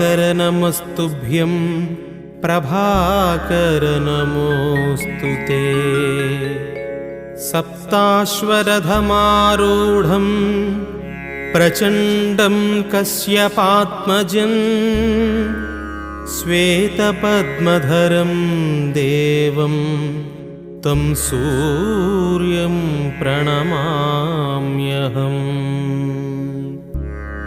नमस्तुभ्यं प्रभाकर नमोऽस्तु ते। सप्ताश्वरथमारूढम् प्रचण्डं कस्यपात्मजम् श्वेतपद्मधरं देवं तं सूर्यं प्रणमाम्यहम्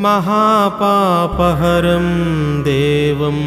महापापहरं देवं